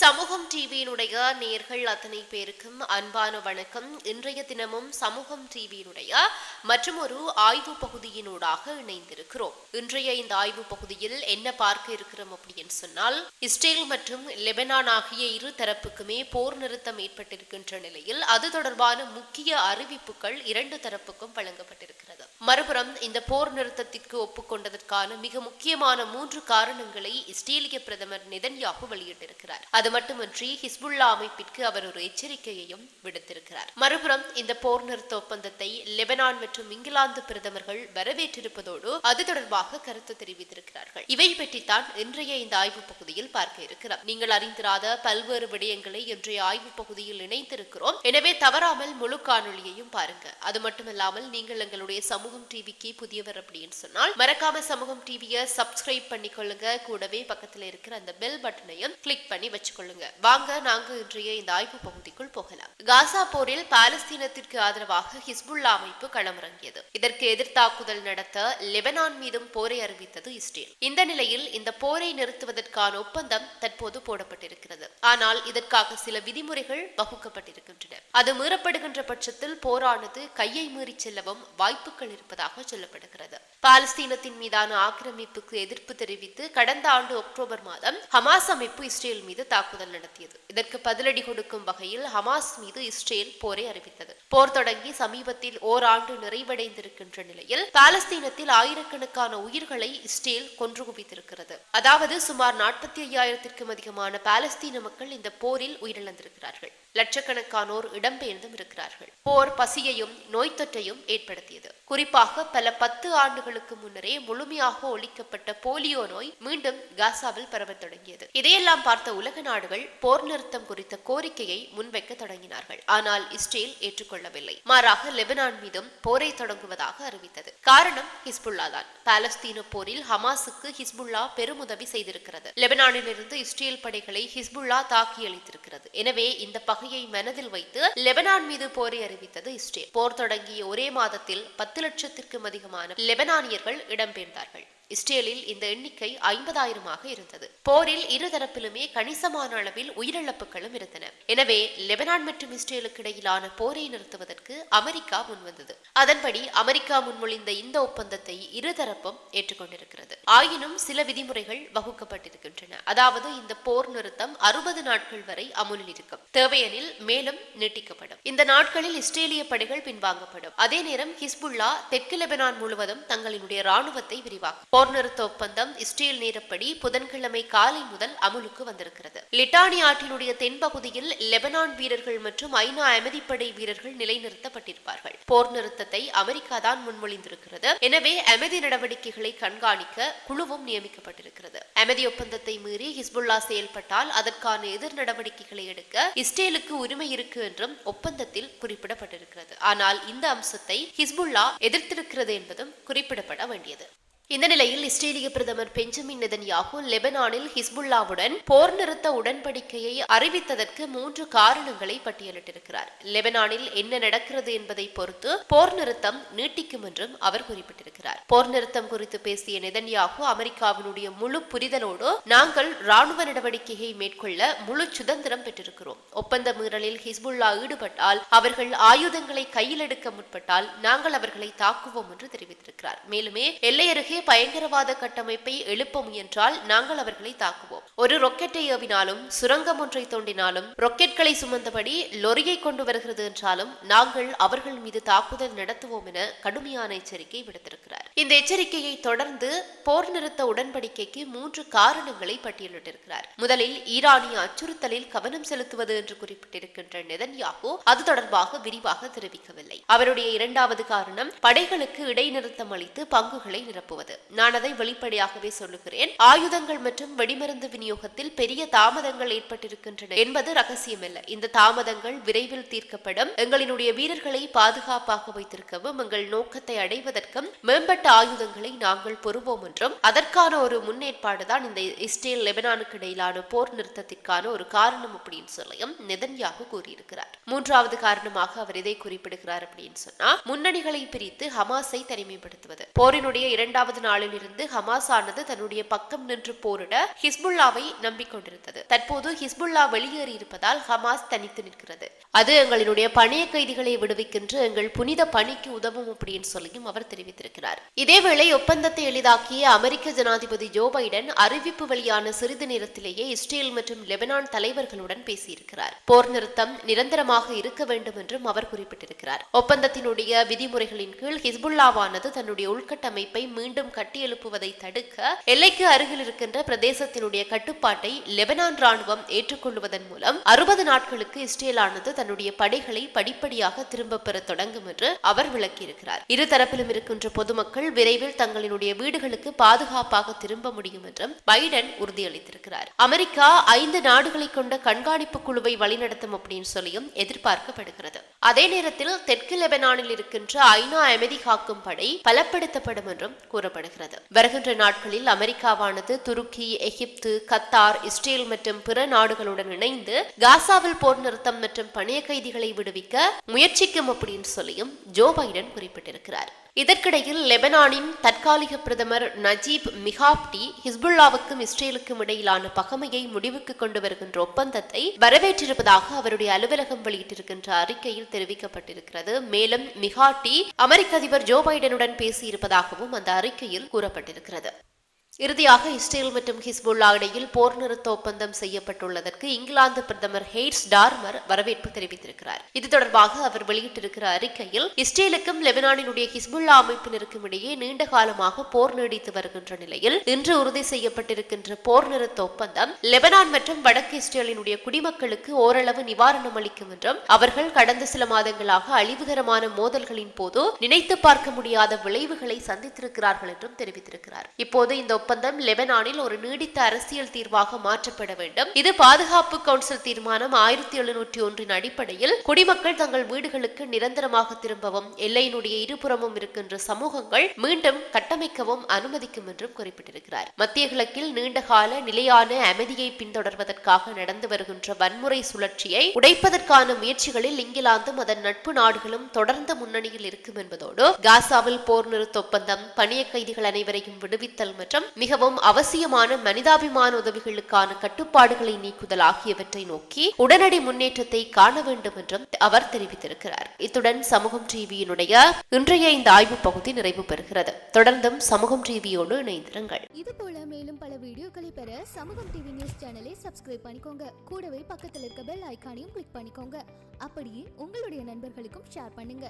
சமூகம் டிவியினுடைய நேர்கள் அத்தனை பேருக்கும் அன்பான வணக்கம். இன்றைய தினமும் சமூகம் டிவியினுடைய மற்றும் ஒரு ஆய்வு பகுதியினூடாக இணைந்திருக்கிறோம். இன்றைய இந்த ஆய்வு பகுதியில் என்ன பார்க்க இருக்கிறோம் அப்படின்னு சொன்னால் இஸ்ரேல் மற்றும் லெபனான் ஆகிய இரு தரப்புக்குமே போர் நிறுத்தம் ஏற்பட்டிருக்கின்ற நிலையில் அது தொடர்பான முக்கிய அறிவிப்புகள் இரண்டு தரப்புக்கும் வழங்கப்பட்டிருக்கிறது. மறுபுறம் இந்த போர் நிறுத்தத்திற்கு ஒப்புக்கொண்டதற்கான மிக முக்கியமான மூன்று காரணங்களை இஸ்ரேலிய பிரதமர் நெதன்யாகு வெளியிட்டிருக்கிறார். அது மட்டுமின்றி ஹிஸ்புல்லா அமைப்பிற்கு அவர் ஒரு எச்சரிக்கையையும் விடுத்திருக்கிறார். மறுபுறம் இந்த போர் நிறுத்த ஒப்பந்தத்தை லெபனான் மற்றும் இங்கிலாந்து பிரதமர்கள் வரவேற்றிருப்பதோடு அது தொடர்பாக கருத்து தெரிவித்திருக்கிறார்கள். இவை பற்றித்தான் இன்றைய இந்த ஆய்வு பகுதியில் பார்க்க இருக்கிறோம். நீங்கள் அறிந்திராத பல்வேறு விடயங்களை இன்றைய ஆய்வு பகுதியில் இணைத்திருக்கிறோம் எனவே தவறாமல் முழு காணொலியையும் பாருங்க. அது மட்டுமல்லாமல் நீங்கள் எங்களுடைய சமூகம் டிவிக்கு புதியவர் அப்படின்னு சொன்னால் மறக்காம சமூகம் டிவியை சப்ஸ்கிரைப் பண்ணிக்கொள்ளுங்க. கூடவே பக்கத்துல இருக்கிற அந்த பெல் பட்டனையும் கிளிக் பண்ணி வச்சுக்கோங்க. கொள்ளுங்க வாங்க நாங்க இன்றைய இந்த ஆய்வு பகுதிக்குள் போகலாம். காசா போரில் பாலஸ்தீனத்திற்கு ஆதரவாக ஹிஸ்புல்லா அமைப்பு களமிறங்கியது. இதற்கு எதிர்த்தாக்குதல் நடத்த லெபனான் மீதும் போரை அறிவித்தது இஸ்ரேல். இந்த நிலையில் இந்த போரை நிறுத்துவதற்கான ஒப்பந்தம் தற்போது போடப்பட்டிருக்கிறது. ஆனால் இதற்காக சில விதிமுறைகள் வகுக்கப்பட்டிருக்கின்றன. அது மீறப்படுகின்ற பட்சத்தில் போரானது கையை மீறி செல்லவும் வாய்ப்புகள் இருப்பதாக சொல்லப்படுகிறது. பாலஸ்தீனத்தின் மீதான ஆக்கிரமிப்புக்கு எதிர்ப்பு தெரிவித்து கடந்த ஆண்டு அக்டோபர் மாதம் ஹமாஸ் அமைப்பு இஸ்ரேல் மீது தாக்குதல் நடத்தியது. இதற்கு பதிலடி கொடுக்கும் வகையில் ஹமாஸ் மீது இஸ்ரேல் போரை அறிவித்தது. போர் தொடங்கி சமீபத்தில் ஓராண்டு நிறைவடைந்திருக்கின்ற நிலையில் பாலஸ்தீனத்தில் ஆயிரக்கணக்கான உயிர்களை இஸ்ரேல் கொன்று குவித்திருக்கிறது அதாவது சுமார் நாற்பத்தி ஐயாயிரத்திற்கும் அதிகமான பாலஸ்தீன மக்கள் இந்த போரில் உயிரிழந்திருக்கிறார்கள். லட்சக்கணக்கானோர் இடம்பெயர்ந்தும் இருக்கிறார்கள். போர் பசியையும் நோய் தொற்றையும் ஏற்படுத்தியது. குறிப்பாக பல பத்து ஆண்டுகள் ஆண்டுகளுக்கு முன்னரே முழுமையாக ஒழிக்கப்பட்ட போலியோ நோய் மீண்டும் காசாவில் பரவத் தொடங்கியது. இதையெல்லாம் பார்த்த உலக நாடுகள் போர் நிறுத்தம் குறித்த கோரிக்கையை முன்வைக்க தொடங்கினார்கள். ஆனால் இஸ்ரேல் ஏற்றுக்கொள்ளவில்லை. மாறாக லெபனான் மீதும் போரை தொடங்குவதாக அறிவித்தது. காரணம் ஹிஸ்புல்லா தான். பாலஸ்தீன போரில் ஹமாஸுக்கு ஹிஸ்புல்லா பெருமுதவி செய்திருக்கிறது. லெபனானிலிருந்து இஸ்ரேல் படைகளை ஹிஸ்புல்லா தாக்கி அளித்திருக்கிறது எனவே இந்த பகையை மனதில் வைத்து லெபனான் மீது போரை அறிவித்தது இஸ்ரேல். போர் தொடங்கிய ஒரே மாதத்தில் பத்து லட்சத்திற்கும் அதிகமான ஈரானியர்கள் இடம்பெயர்ந்தார்கள். இஸ்ரேலில் இந்த எண்ணிக்கை ஐம்பதாயிரமாக இருந்தது. போரில் இருதரப்பிலுமே கணிசமான அளவில் உயிரிழப்புகளும் இருந்தன. எனவே லெபனான் மற்றும் இஸ்ரேலுக்கு இடையிலான போரை நிறுத்துவதற்கு அமெரிக்கா முன்வந்தது. அதன்படி அமெரிக்கா முன்மொழிந்த இந்த ஒப்பந்தத்தை இருதரப்பும் ஏற்றுக்கொண்டிருக்கிறது. ஆயினும் சில விதிமுறைகள் வகுக்கப்பட்டிருக்கின்றன. அதாவது இந்த போர் நிறுத்தம் அறுபது நாட்கள் வரை அமுலில் இருக்கும். தேவையெனில் மேலும் நீட்டிக்கப்படும். இந்த நாட்களில் இஸ்ரேலிய படைகள் பின்வாங்கப்படும். அதே நேரம் ஹிஸ்புல்லா தெற்கு லெபனான் முழுவதும் தங்களினுடைய ராணுவத்தை விரிவாக்கும். போர் நிறுத்த ஒப்பந்தம் இஸ்ரேல் நேரப்படி புதன்கிழமை காலை முதல் அமுலுக்கு வந்திருக்கிறது. லிட்டானி ஆற்றினுடைய தென்பகுதியில் லெபனான் வீரர்கள் மற்றும் ஐநா அமைதிப்படை வீரர்கள் நிலைநிறுத்தப்பட்டிருப்பார்கள். போர் நிறுத்தத்தை அமெரிக்கா தான் முன்மொழிந்திருக்கிறது. எனவே அமைதி நடவடிக்கைகளை கண்காணிக்க குழுவும் நியமிக்கப்பட்டிருக்கிறது. அமைதி ஒப்பந்தத்தை மீறி ஹிஸ்புல்லா செயல்பட்டால் அதற்கான எதிர் நடவடிக்கைகளை எடுக்க இஸ்ரேலுக்கு உரிமை இருக்கு என்றும் ஒப்பந்தத்தில் குறிப்பிடப்பட்டிருக்கிறது. ஆனால் இந்த அம்சத்தை ஹிஸ்புல்லா எதிர்த்திருக்கிறது என்பதும் குறிப்பிடப்பட வேண்டியது. இந்த நிலையில் இஸ்ரேலிய பிரதமர் பெஞ்சமின் நெதன்யாகு லெபனானில் ஹிஸ்புல்லாவுடன் போர் நிறுத்த உடன்படிக்கையை அறிவித்ததற்கு மூன்று காரணங்களை பட்டியலிட்டிருக்கிறார். லெபனானில் என்ன நடக்கிறது என்பதை பொறுத்து போர் நிறுத்தம் நீட்டிக்கும் என்றும் அவர் குறிப்பிட்டிருக்கிறார். போர் நிறுத்தம் குறித்து பேசிய நெதன்யாகு அமெரிக்காவினுடைய முழு புரிதலோடு நாங்கள் ராணுவ நடவடிக்கையை மேற்கொள்ள முழு சுதந்திரம் பெற்றிருக்கிறோம். ஒப்பந்த மீறலில் ஹிஸ்புல்லா ஈடுபட்டால் அவர்கள் ஆயுதங்களை கையில் எடுக்க முற்பட்டால் நாங்கள் அவர்களை தாக்குவோம் என்று தெரிவித்திருக்கிறார். மேலுமே எல்லையருகே பயங்கரவாத கட்டமைப்பை எழுப்ப முயன்றால் நாங்கள் அவர்களை தாக்குவோம். ஒரு ரொக்கெட்டை ஏவினாலும் சுரங்கம் ஒன்றை தோண்டினாலும் ரொக்கெட்களை சுமந்தபடி லொரியை கொண்டு வருகிறது என்றாலும் நாங்கள் அவர்கள் மீது தாக்குதல் நடத்துவோம் என கடுமையான எச்சரிக்கை விடுத்திருக்கிறார். இந்த எச்சரிக்கையை தொடர்ந்து போர் நிறுத்த உடன்படிக்கைக்கு மூன்று காரணங்களை பட்டியலிட்டிருக்கிறார். முதலில் ஈரானிய அச்சுறுத்தலில் கவனம் செலுத்துவது என்று குறிப்பிட்டிருக்கின்ற நெதன்யாகு அது தொடர்பாக விரிவாக தெரிவிக்கவில்லை. அவருடைய இரண்டாவது காரணம் படைகளுக்கு இடைநிறுத்தம் அளித்து பங்குகளை நிரப்புவது. நான் அதை வெளிப்படையாகவே சொல்லுகிறேன். ஆயுதங்கள் மற்றும் வெடிமருந்து விநியோகத்தில் பெரிய தாமதங்கள் ஏற்பட்டிருக்கின்றன என்பது ரகசியமல்ல. இந்த தாமதங்கள் விரைவில் தீர்க்கப்படும். எங்களினுடைய வீரர்களை பாதுகாப்பாக வைத்திருக்கவும் எங்கள் நோக்கத்தை அடைவதற்கும் மேம்பட்ட ஆயுதங்களை நாங்கள் பெறுவோம் என்றும் அதற்கான ஒரு முன்னேற்பாடுதான் இந்த இஸ்ரேல் லெபனானுக்கு இடையிலான போர் நிறுத்தத்திற்கான ஒரு காரணம் அப்படின்னு சொல்லியும் நெதன்யாகு கூறியிருக்கிறார். மூன்றாவது காரணமாக அவர் இதை குறிப்பிடுகிறார் அப்படின்னு சொன்னா முன்னணிகளை பிரித்து ஹமாஸை தனிமைப்படுத்துவது. போரினுடைய இரண்டாவது பதினைந்தாவது நாளில் இருந்து ஹமாஸ் ஆனது தன்னுடைய பக்கம் நின்று போரிட ஹிஸ்புல்லாவை நம்பிக்கொண்டிருந்தது. தற்போது ஹிஸ்புல்லா வெளியேறி இருப்பதால் ஹமாஸ் தனித்து நிற்கிறது. அது எங்களுடைய பணைய கைதிகளை விடுவிக்கின்ற எங்கள் புனித பணிக்கு உதவும் அப்படின்னு சொல்லியும் அவர் தெரிவித்திருக்கிறார். இதேவேளை ஒப்பந்தத்தை எளிதாக்கிய அமெரிக்க ஜனாதிபதி ஜோ பைடன் அறிவிப்பு வெளியான சிறிது நேரத்திலேயே இஸ்ரேல் மற்றும் லெபனான் தலைவர்களுடன் பேசியிருக்கிறார். போர் நிறுத்தம் நிரந்தரமாக இருக்க வேண்டும் என்றும் அவர் குறிப்பிட்டிருக்கிறார். ஒப்பந்தத்தினுடைய விதிமுறைகளின் கீழ் ஹிஸ்புல்லாவானது தன்னுடைய உள்கட்டமைப்பை மீண்டும் கட்டியெழுப்புவதை தடுக்க எல்லைக்கு அருகில் இருக்கின்ற பிரதேசத்தினுடைய கட்டுப்பாட்டை லெபனான் ராணுவம் ஏற்றுக்கொள்வதன் மூலம் அறுபது நாட்களுக்கு இஸ்ரேலானது தன்னுடைய படைகளை படிப்படியாக திரும்ப பெற தொடங்கும் என்று அவர் விளக்கியிருக்கிறார். இருதரப்பிலும் இருக்கின்ற பொதுமக்கள் விரைவில் தங்களினுடைய வீடுகளுக்கு பாதுகாப்பாக திரும்ப முடியும் என்றும் பைடன் உறுதியளித்திருக்கிறார். அமெரிக்கா ஐந்து நாடுகளை கொண்ட கண்காணிப்பு குழுவை வழிநடத்தும் அப்படின்னு சொல்லியும் எதிர்பார்க்கப்படுகிறது. அதே நேரத்தில் தெற்கு லெபனானில் இருக்கின்ற ஐநா அமைதி காக்கும் படை பலப்படுத்தப்படும் என்றும் கூறப்படுகிறது வருகின்ற நாட்களில் அமெரிக்காவானது துருக்கி எகிப்து கத்தார் இஸ்ரேல் மற்றும் பிற நாடுகளுடன் இணைந்து காசாவில் போர் நிறுத்தம் மற்றும் பணைய கைதிகளை விடுவிக்க முயற்சிக்கும் அப்படின்னு சொல்லியும் ஜோ பைடன் குறிப்பிட்டிருக்கிறார். இதற்கிடையில் லெபனானின் தற்காலிக பிரதமர் நஜீப் மிகாப்டி ஹிஸ்புல்லாவுக்கும் இஸ்ரேலுக்கும் இடையிலான பகமையை முடிவுக்கு கொண்டு வருகின்ற ஒப்பந்தத்தை வரவேற்றிருப்பதாக அவருடைய அலுவலகம் வெளியிட்டிருக்கின்ற அறிக்கையில் தெரிவிக்கப்பட்டிருக்கிறது. மேலும் மிகாட்டி அமெரிக்க அதிபர் ஜோ பைடனுடன் பேசியிருப்பதாகவும் அந்த அறிக்கையில் கூறப்பட்டிருக்கிறது. இறுதியாக இஸ்ரேல் மற்றும் ஹிஸ்புல்லா இடையில் போர் நிறுத்த ஒப்பந்தம் செய்யப்பட்டுள்ளதற்கு இங்கிலாந்து பிரதமர் ஹெய்ட்ஸ் டார்மர் வரவேற்பு தெரிவித்திருக்கிறார். இது தொடர்பாக அவர் வெளியிட்டிருக்கிற அறிக்கையில் இஸ்ரேலுக்கும் லெபனானினுடைய ஹிஸ்புல்லா அமைப்பினருக்கும் இடையே நீண்ட காலமாக போர் நீடித்து வருகின்ற நிலையில் இன்று உறுதி செய்யப்பட்டிருக்கின்ற போர் நிறுத்த ஒப்பந்தம் லெபனான் மற்றும் வடக்கு இஸ்ரேலினுடைய குடிமக்களுக்கு ஓரளவு நிவாரணம் அளிக்கும் என்றும் அவர்கள் கடந்த சில மாதங்களாக அழிவுகரமான மோதல்களின் போது நினைத்து பார்க்க முடியாத விளைவுகளை சந்தித்திருக்கிறார்கள் என்றும் தெரிவித்திருக்கிறார். இப்போது இந்த ஒப்பந்தம் லெபனானில் ஒரு நீடித்த அரசியல் தீர்வாக மாற்றப்பட வேண்டும். இது பாதுகாப்பு கவுன்சில் தீர்மானம் ஆயிரத்தி எழுநூற்றி ஒன்றின் அடிப்படையில் குடிமக்கள் தங்கள் வீடுகளுக்கு நிரந்தரமாக திரும்பவும் எல்லையினுடைய இருபுறமும் இருக்கின்ற சமூகங்கள் மீண்டும் கட்டமைக்கவும் அனுமதிக்கும் என்றும் குறிப்பிட்டிருக்கிறார். மத்திய கிழக்கில் நீண்டகால நிலையான அமைதியை பின்தொடர்வதற்காக நடந்து வருகின்ற வன்முறை சுழற்சியை உடைப்பதற்கான முயற்சிகளில் இங்கிலாந்தும் அதன் நட்பு நாடுகளும் தொடர்ந்து முன்னணியில் இருக்கும் என்பதோடு காசாவில் போர் நிறுத்த ஒப்பந்தம் பணிய கைதிகள் அனைவரையும் விடுவித்தல் மற்றும் மிகவும் அவசியமான மனிதாபிமான உதவிகளுக்கான கட்டுப்பாடுகளை நீக்குதல் ஆகியவற்றை நோக்கி உடனடி முன்னேற்றத்தை காண வேண்டும் என்றும் அவர் தெரிவித்திருக்கிறார். இத்துடன் சமூகம் டிவியினுடைய இன்றைய இந்த ஆய்வு பகுதி நிறைவு பெறுகிறது. தொடர்ந்தும் சமூகம் டிவியோடு இணைந்திருங்கள். இது போல மேலும் பல வீடியோக்களை பெற சமூகம் டிவி நியூஸ் சேனலை சப்ஸ்கிரைப் பண்ணிக்கோங்க. கூடவே பக்கத்தில் இருக்க பெல் ஐகானையும் கிளிக் பண்ணிக்கோங்க. அப்படியே உங்களுடைய நண்பர்களுக்கும் ஷேர் பண்ணுங்க.